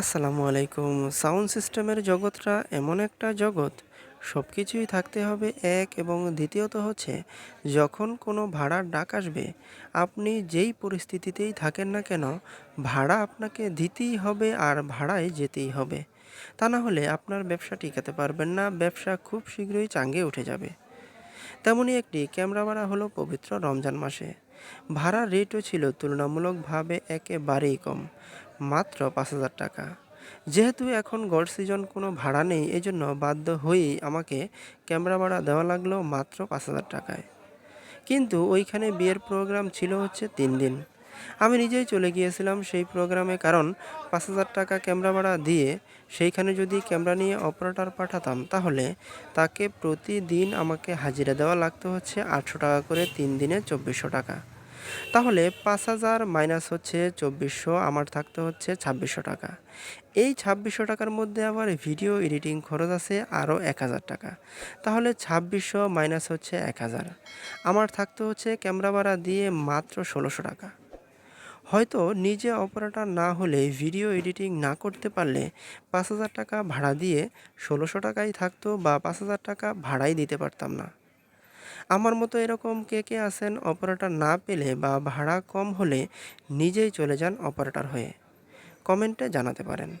আসসালামু আলাইকুম। সাউন্ড সিস্টেমের জগৎটা এমন একটা জগৎ সব কিছুই থাকতে হবে এক এবং দ্বিতীয়ত হচ্ছে, যখন কোনো ভাড়ার ডাক আসবে, আপনি যেই পরিস্থিতিতেই থাকেন না কেন, ভাড়া আপনাকে দিতেই হবে আর ভাড়ায় যেতেই হবে। তা না হলে আপনার ব্যবসা টিকাতে পারবেন না, ব্যবসা খুব শীঘ্রই চাঙ্গে উঠে যাবে। তেমনই একটি ক্যামেরা ভাড়া হলো পবিত্র রমজান মাসে। ভাড়ার রেটও ছিল তুলনামূলকভাবে একেবারেই কম, মাত্র পাঁচ হাজার টাকা। যেহেতু এখন গড় সিজন কোনো ভাড়া নেই, এজন্য বাধ্য হয়েই আমাকে ক্যামেরা ভাড়া দেওয়া লাগল মাত্র পাঁচ হাজার টাকায়। কিন্তু ওইখানে বিয়ের প্রোগ্রাম ছিল হচ্ছে তিন দিন। আমি নিজেই চলে গিয়েছিলাম সেই প্রোগ্রামে কারণ পাঁচ হাজার টাকা ক্যামেরা ভাড়া দিয়ে সেইখানে যদি ক্যামেরা নিয়ে অপারেটর পাঠাতাম, তাহলে তাকে প্রতিদিন আমাকে হাজিরা দেওয়া লাগতো হচ্ছে আটশো টাকা করে তিন দিনে চব্বিশশো টাকা। তাহলে পাঁচ হাজার মাইনাস হচ্ছে চব্বিশশো, আমার থাকতে হচ্ছে ছাব্বিশশো টাকা। এই ছাব্বিশশো টাকার মধ্যে আবার ভিডিও এডিটিং খরচ আছে আরও এক হাজার টাকা। তাহলে ছাব্বিশশো মাইনাস হচ্ছে এক হাজার। আমার থাকতে হচ্ছে ক্যামেরা ভাড়া দিয়ে মাত্র ষোলোশো টাকা। হয়তো নিজে অপারেটর না হলে ভিডিও এডিটিং না করতে পারলে পাঁচ হাজার টাকা ভাড়া দিয়ে ষোলোশো টাকাই থাকতো বা পাঁচ হাজার টাকা ভাড়াই দিতে পারতাম না। আমার মতো এরকম কে কে আসেন অপারেটর না পেলে বা ভাড়া কম হলে নিজেই চলে যান অপারেটর হয়ে। কমেন্টে জানাতে পারেন।